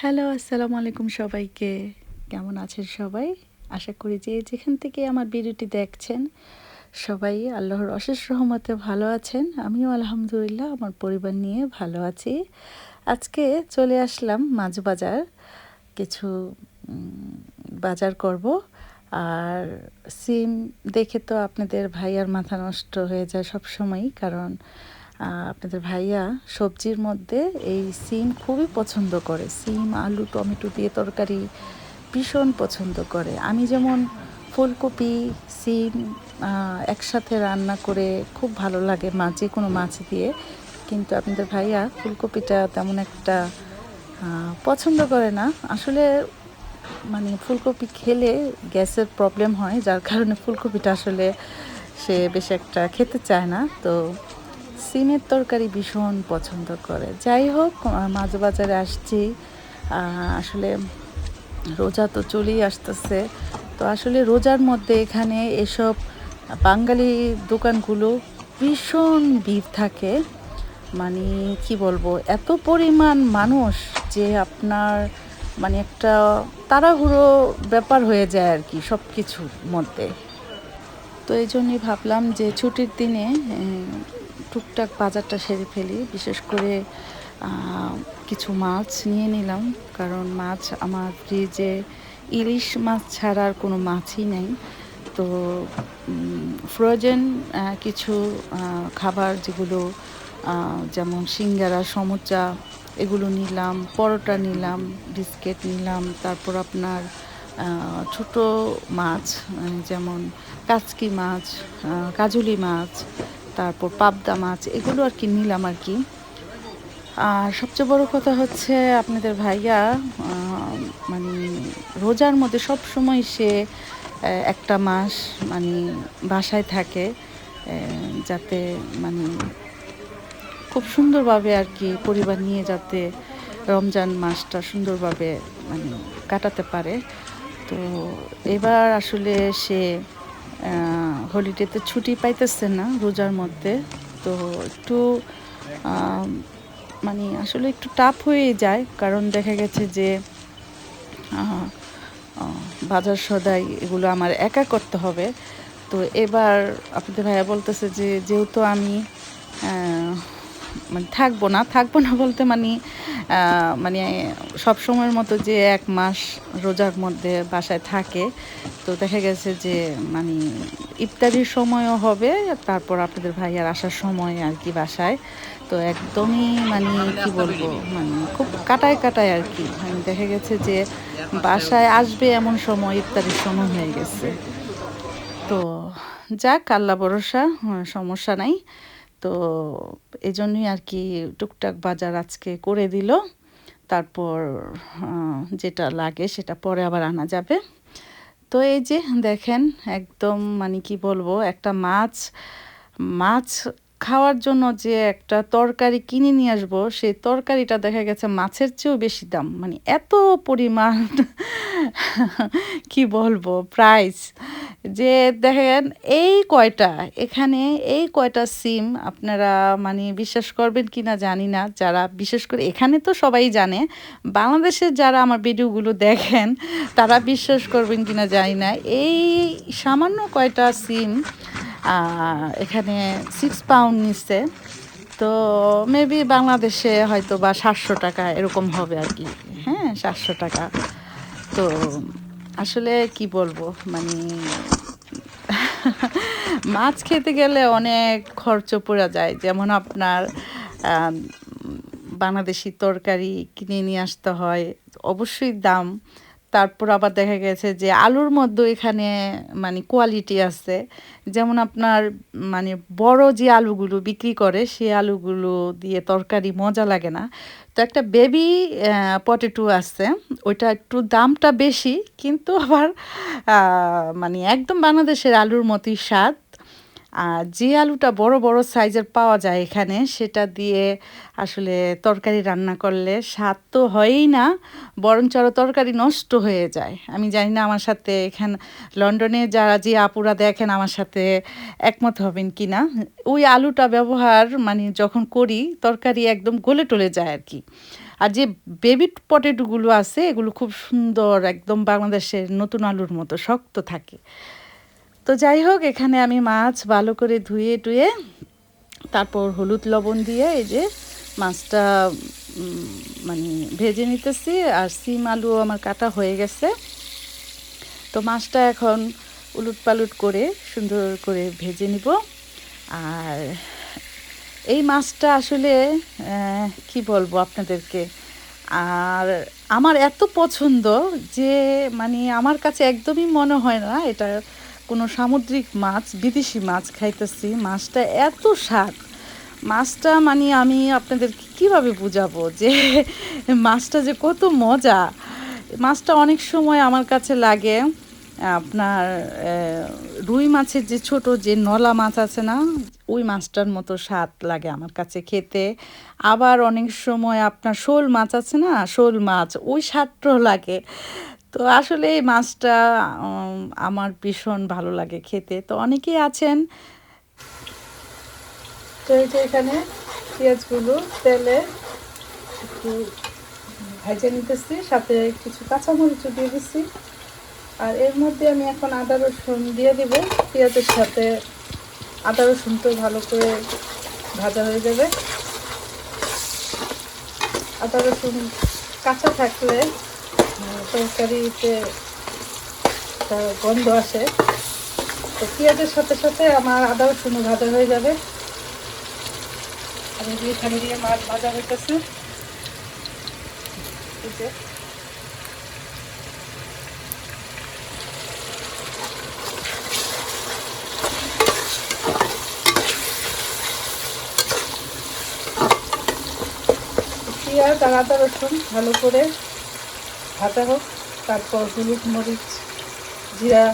Hello, আসসালামু আলাইকুম সবাইকে। কেমন আছেন সবাই? আশা করি যে যেখান থেকে আমার ভিডিওটি দেখছেন, সবাই আল্লাহর অশেষ রহমতে ভালো আছেন। আমিও আলহামদুলিল্লাহ, আমার পরিবার নিয়ে ভালো আছি। আজকে চলে আসলাম মাছ বাজার, কিছু বাজার করব। আর সিম দেখে তো আপনাদের ভাইয়ার মাথা নষ্ট হয়ে যায় সব সময় কারণ আপনাদের ভাইয়া সবজির মধ্যে এই সিম খুবই পছন্দ করে। সিম, আলু, টমেটো দিয়ে তরকারি ভীষণ পছন্দ করে। আমি যেমন ফুলকপি, সিম একসাথে রান্না করে খুব ভালো লাগে মাছ যে কোনো মাছ দিয়ে। কিন্তু আপনাদের ভাইয়া ফুলকপিটা তেমন একটা পছন্দ করে না। আসলে মানে ফুলকপি খেলে গ্যাসের প্রবলেম হয়, যার কারণে ফুলকপিটা আসলে সে বেশ একটা খেতে চায় না। তো সিমের তরকারি ভীষণ পছন্দ করে। যাই হোক মাঝে বাজারে আসছি। আসলে রোজা তো চলেই আসতেছে। তো আসলে রোজার মধ্যে এখানে এসব বাঙালি দোকানগুলো ভীষণ ভিড় থাকে। মানে কি বলব, এত পরিমাণ মানুষ যে আপনার মানে একটা তাড়াহুড়ো ব্যাপার হয়ে যায় আর কি সব কিছুর মধ্যে। তো এই জন্যই ভাবলাম যে ছুটির দিনে টুকটাক বাজারটা সেরে ফেলি, বিশেষ করে কিছু মাছ নিয়ে নিলাম। কারণ মাছ আমার ফ্রিজে ইলিশ মাছ ছাড়া আর কোনো মাছই নেই। তো ফ্রোজেন কিছু খাবার যেগুলো যেমন সিঙ্গারা, সমুচা, এগুলো নিলাম, পরোটা নিলাম, বিস্কিট নিলাম, তারপর আপনার ছোট মাছ যেমন কাচকি মাছ কাজুলি মাছ তারপর পাবদা মাছ, এগুলো আর কি নিলাম আর কি। আর সবচেয়ে বড় কথা হচ্ছে আপনাদের ভাইয়া মানে রোজার মধ্যে সব সময় সে একটা মাস মানে বাসায় থাকে যাতে মানে খুব সুন্দরভাবে আর কি পরিবার নিয়ে যাতে রমজান মাসটা সুন্দরভাবে মানে কাটাতে পারে। তো এবার আসলে সে হলিডেতে ছুটি পাইতেছে না রোজার মধ্যে। তো একটু মানে আসলে একটু টাফ হয়ে যায়। কারণ দেখা গেছে যে বাজার সদাই এগুলো আমার একা করতে হবে। তো এবার আপনাদের ভাইয়া বলতেছে যে, যেহেতু আমি মানে থাকব না থাকব না বলতে মানে মানে সব সময়ের মতো যে এক মাস রোজার মধ্যে বাসায় থাকে, তো দেখা গেছে যে মানে ইফতারির সময়ও হবে, তারপর আপনাদের ভাইয়ার আসার সময় আর কি বাসায়। তো একদমই মানে কি বলব মানে খুব কাটায় কাটায় আর কি। মানে দেখা গেছে যে বাসায় আসবে এমন সময়, ইফতারির সময় হয়ে গেছে। তো যাক, আল্লাহ ভরসা সমস্যা নাই। তো এই জন্যই আর কি টুকটাক বাজার আজকে করে দিল। তারপর যেটা লাগে সেটা পরে আবার আনা যাবে। তো এই যে দেখেন, একদম মানে কি বলব, একটা মাছ মাছ খাওয়ার জন্য যে একটা তরকারি কিনে নিয়ে আসব, সেই তরকারিটা দেখা গেছে মাছের চেয়েও বেশি দাম। মানে এত পরিমাণ, কি বলব প্রাইস যে দেখেন, এই কয়টা, এখানে এই কয়টা সিম আপনারা মানে বিশ্বাস করবেন কি না জানি না। যারা বিশেষ করে এখানে তো সবাই জানে বাংলাদেশের যারা আমার ভিডিওগুলো দেখেন, তারা বিশ্বাস করবেন কি না জানি না। এই সামান্য কয়টা সিম এখানে সিক্স পাউন্ড নিচ্ছে। তো মেবি বাংলাদেশে হয়তো বা সাতশো টাকা এরকম হবে আর কি। হ্যাঁ সাতশো টাকা। তো আসলে কি বলব? মানে মাছ খেতে গেলে অনেক খরচ পড়ে যায়। যেমন আপনার বাংলাদেশি তরকারি কিনে নিয়ে আসতে হয়, অবশ্যই দাম। তারপর আবার দেখা গেছে যে, আলুর মধ্যে এখানে মানে কোয়ালিটি আছে। যেমন আপনার মানে বড় যে আলুগুলো বিক্রি করে সেই আলুগুলো দিয়ে তরকারি মজা লাগে না। তো একটা বেবি পটেটো আছে। ওইটা একটু দামটা বেশি, কিন্তু আবার মানে একদম বাংলাদেশের আলুর মতোই স্বাদ। যে আলুটা বড় বড় সাইজের পাওয়া যায় এখানে, সেটা দিয়ে আসলে তরকারি রান্না করলে স্বাদ তো হয়ই না, বরঞ্চ আরও তরকারি নষ্ট হয়ে যায়। আমি জানি না আমার সাথে এখানে, লন্ডনে যারা যে আপুরা দেখেন আমার সাথে একমত হবেন কি না ওই আলুটা ব্যবহার মানে যখন করি, তরকারি একদম গলে টলে যায় আর কি। আর যে বেবি পটেটোগুলো আছে, এগুলো খুব সুন্দর একদম বাংলাদেশের নতুন আলুর মতো শক্ত থাকে। তো যাই হোক, এখানে আমি মাছ ভালো করে ধুয়ে টুয়ে তারপর হলুদ লবণ দিয়ে এই যে মাছটা মানে ভেজে নিতেছি আর সিম আলু আমার কাটা হয়ে গেছে। তো মাছটা এখন উলুট পালুট করে সুন্দর করে ভেজে নিব। আর এই মাছটা আসলে কি বলব আপনাদেরকে? আর আমার এত পছন্দ যে মানে আমার কাছে একদমই মনে হয় না এটা কোনো সামুদ্রিক মাছ, বিদেশি মাছ খাইতেছি। মাছটা এত স্বাদ। মাছটা মানে আমি আপনাদেরকে কীভাবে বুঝাবো যে মাছটা যে কত মজা? মাছটা অনেক সময় আমার কাছে লাগে, আপনার রুই মাছের যে ছোট যে নলা মাছ আছে না, ওই মাছটার মতো স্বাদ লাগে আমার কাছে খেতে। আবার অনেক সময় আপনার শোল মাছ আছে না, শোল মাছ, ওই স্বাদটাও লাগে। তো আসলে এই মাছটা আমার ভীষণ ভালো লাগে খেতে। তো অনেকেই আছেন। তো যে এখানে পেঁয়াজগুলো, তেলে একটু ভেজে নিতেছি, সাথে কিছু কাঁচামরিচও দিয়ে দিচ্ছি আর এর মধ্যে আমি এখন আদা রসুন দিয়ে দিব। পেঁয়াজের সাথে আদা রসুন তো ভালো করে ভাজা হয়ে যাবে। আদা রসুন কাঁচা থাকলে তরকারিতে একটা গন্ধ আসে, তো পেঁয়াজের সাথে সাথে আমার আদা রসুনও ভাজা হয়ে যাবে। আর এখানে দিয়ে মাছ ভাজা হইতেছে। পেঁয়াজ আর আদা রসুন ভালো করে ভাজা হোক, তারপর হলুদ মরিচ, জিরা,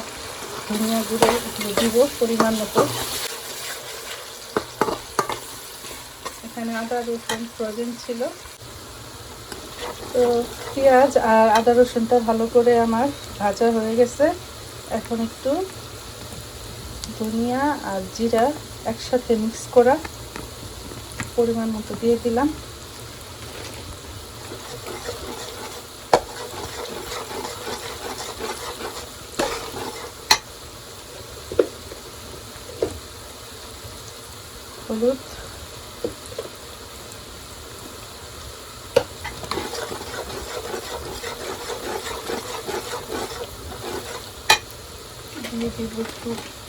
ধনিয়া গুঁড়ো দিব পরিমাণ মতো। এখানে আদা, রসুন ফ্রোজেন ছিল। তো পেঁয়াজ আর আদা, রসুনটা ভালো করে আমার ভাজা হয়ে গেছে। এখন একটু ধনিয়া আর জিরা একসাথে মিক্স করা পরিমাণ মতো দিয়ে দিলাম হলুদ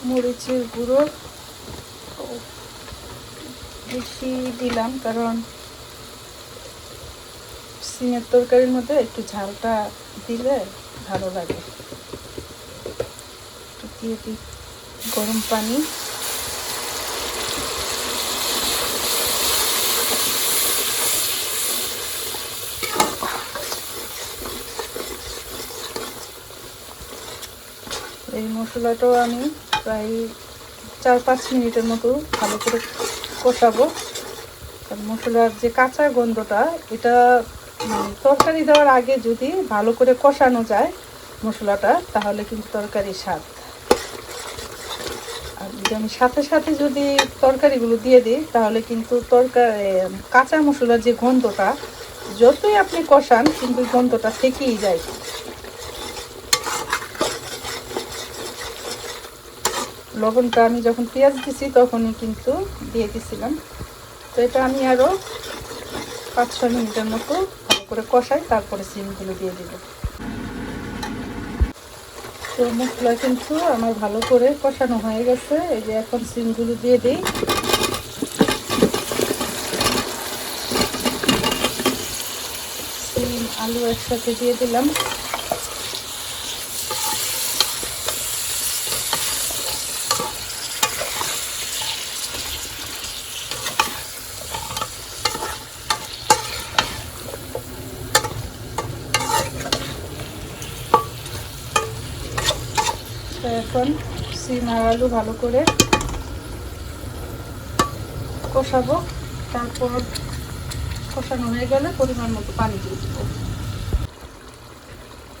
মরিচের গুঁড়ো। বেশি দিলাম কারণ সিমের তরকারির মধ্যে একটু ঝালটা দিলে ভালো লাগে। গরম পানি এই মশলাটাও আমি প্রায় চার পাঁচ মিনিটের মতো ভালো করে কষাবো। মশলার যে কাঁচা গন্ধটা, এটা মানে তরকারি দেওয়ার আগে যদি ভালো করে কষানো যায় মশলাটা, তাহলে কিন্তু তরকারি স্বাদ। আর যদি আমি সাথে সাথে যদি তরকারিগুলো দিয়ে দিই, তাহলে কিন্তু তরকারি কাঁচা মশলার যে গন্ধটা, যতই আপনি কষান, কিন্তু গন্ধটা থেকেই যায়। লবণটা আমি যখন পেঁয়াজ দিছি তখনই কিন্তু দিয়ে দিছিলাম। তো এটা আমি আরও পাঁচ ছ মিনিটের মতো ভালো করে কষাই, তারপরে সিমগুলো দিয়ে দিব। তো মশলা কিন্তু আমার ভালো করে কষানো হয়ে গেছে। এই যে এখন সিমগুলো দিয়ে দিই। সিম, আলু একসাথে দিয়ে দিলাম। কিছুক্ষণ সিম আর আলু ভালো করে কষাবো। তারপর কষানো হয়ে গেলে পরিমাণ মতো পানি দিয়ে দেবো।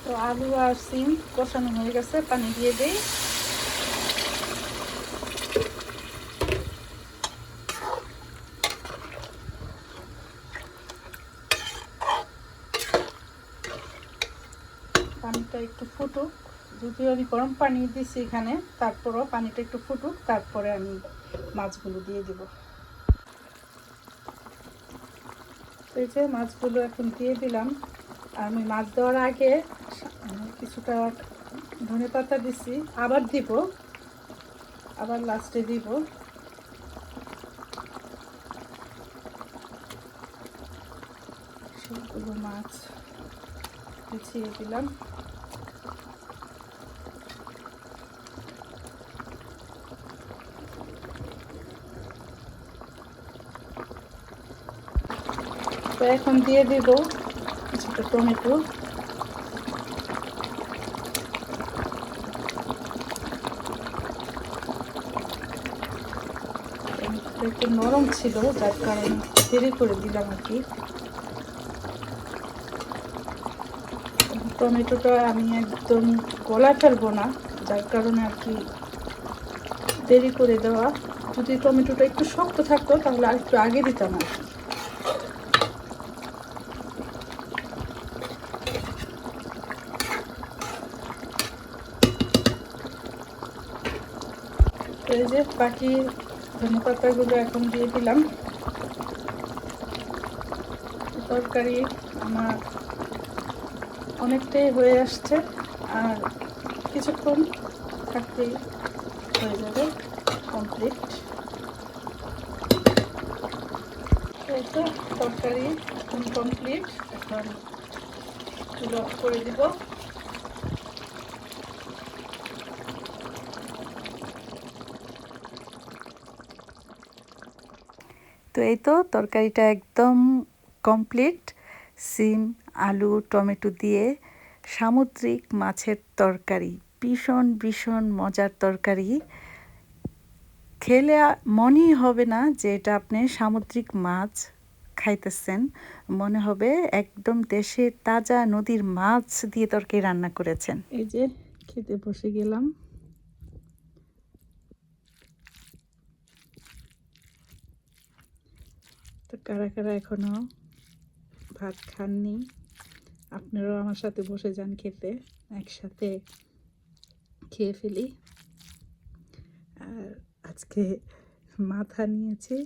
তো আলু আর সিম কষানো হয়ে গেছে, পানি দিয়ে দিই। পানিটা একটু ফুটুক। যদিও আমি গরম পানি দিছি এখানে, তারপরও পানিটা একটু ফুটুক, তারপরে আমি মাছগুলো দিয়ে দেব। এই যে মাছগুলো এখন দিয়ে দিলাম। আর আমি মাছ দেওয়ার আগে কিছুটা ধনে পাতা দিছি, আবার দিব, আবার লাস্টে দিব। সবগুলো মাছ বিছিয়ে দিলাম। তো এখন দিয়ে দিব কিছুটা টমেটো। একটু নরম ছিল, যার কারণে দেরি করে দিলাম আর কি। টমেটোটা আমি একদম গলা ফেলব না, যার কারণে আর কি দেরি করে দেওয়া। যদি টমেটোটা একটু শক্ত থাকতো, তাহলে আর একটু আগে দিতাম আর কি। এই যে বাকি ধনে পাতাগুলো এখন দিয়ে দিলাম। তরকারি আমার অনেকটাই হয়ে আসছে, আর কিছুক্ষণ থাকতেই হয়ে যাবে কমপ্লিট এই তো তরকারি কমপ্লিট এখন করে দিব। তো এই তো তরকারিটা একদম কমপ্লিট সিম, আলু, টমেটো দিয়ে সামুদ্রিক মাছের তরকারি, ভীষণ ভীষণ মজার তরকারি। খেলে মনেই হবে না যে এটা আপনি সামুদ্রিক মাছ খাইতেছেন। মনে হবে একদম দেশে তাজা নদীর মাছ দিয়ে তরকারি রান্না করেছেন। এই যে খেতে বসে গেলাম। তো কারা কারা এখনও ভাত খাননি, আপনারাও আমার সাথে বসে যান খেতে, একসাথে খেয়ে ফেলি। আর আজকে মাথা নিয়েছি,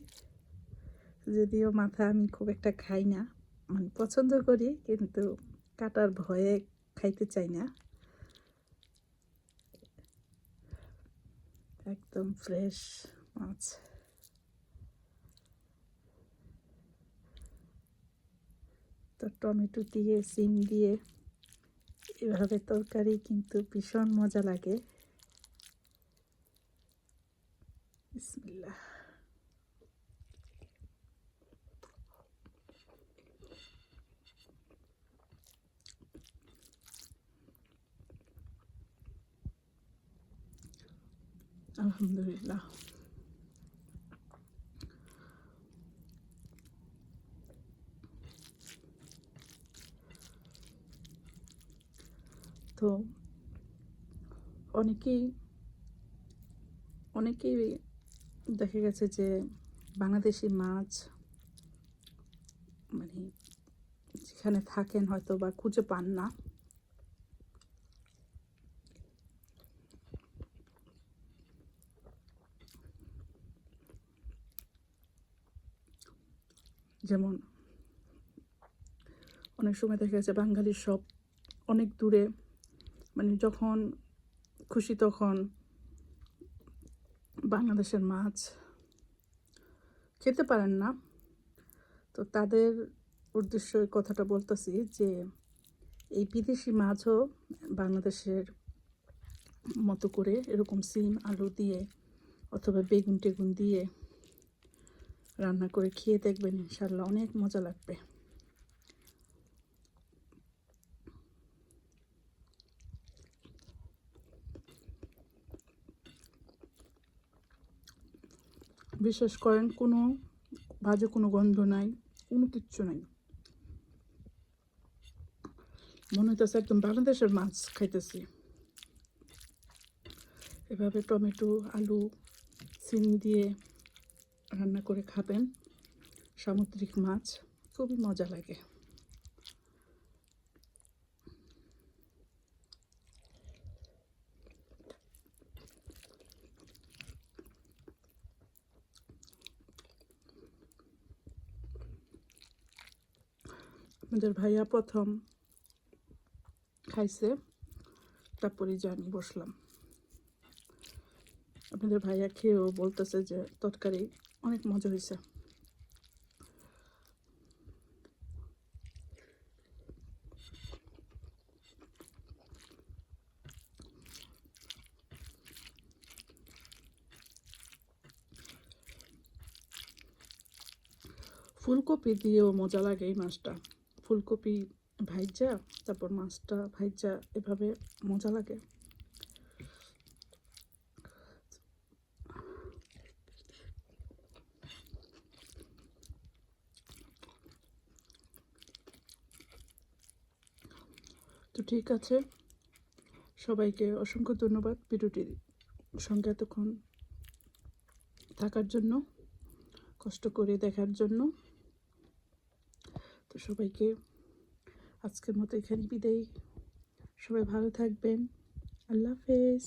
যদিও মাথা আমি খুব একটা খাই না মানে পছন্দ করি, কিন্তু কাটার ভয়ে খাইতে চাই না। একদম ফ্রেশ মাছ। তো টমেটো দিয়ে সিম দিয়ে এভাবে তরকারি কিন্তু ভীষণ মজা লাগে। আলহামদুলিল্লাহ। তো অনেকেই অনেকেই দেখা গেছে যে বাংলাদেশি মাছ মানে যেখানে থাকেন হয়তো বা খুঁজে পান না। যেমন অনেক সময় দেখা গেছে বাঙালির সব অনেক দূরে মানে যখন খুশি তখন বাংলাদেশের মাছ খেতে পারেন না। তো তাদের উদ্দেশ্য কথাটা বলতেছি যে এই বিদেশি মাছও বাংলাদেশের মতো করে এরকম সিম, আলু দিয়ে অথবা বেগুন টেগুন দিয়ে রান্না করে খেয়ে দেখবেন ইনশাল্লাহ অনেক মজা লাগবে। বিশ্বাস করেন, কোনো বাজে কোনো গন্ধ নাই, কোনো কিচ্ছু নাই। মনে হইতেছে একদম বাংলাদেশের মাছ খাইতেছি। এভাবে টমেটো, আলু, সিম দিয়ে রান্না করে খাবেন। সামুদ্রিক মাছ, খুবই মজা লাগে। আমাদের ভাইয়া প্রথম খাইছে, তারপরে যে আমি বসলাম। আপনাদের ভাইয়া খেয়েও বলতেছে যে, তরকারি অনেক মজা হয়েছে ফুলকপি দিয়েও মজা লাগে এই মাছটা। ফুলকপি ভাইজা, তারপর মাছটা ভাইজা, এভাবে মজা লাগে। তো ঠিক আছে, সবাইকে অসংখ্য ধন্যবাদ ভিডিওটির সঙ্গে এতক্ষণ থাকার জন্য, কষ্ট করে দেখার জন্য। সবাইকে আজকের মতো এখানে বিদায়। সবাই ভালো থাকবেন। আল্লাহ হাফেজ।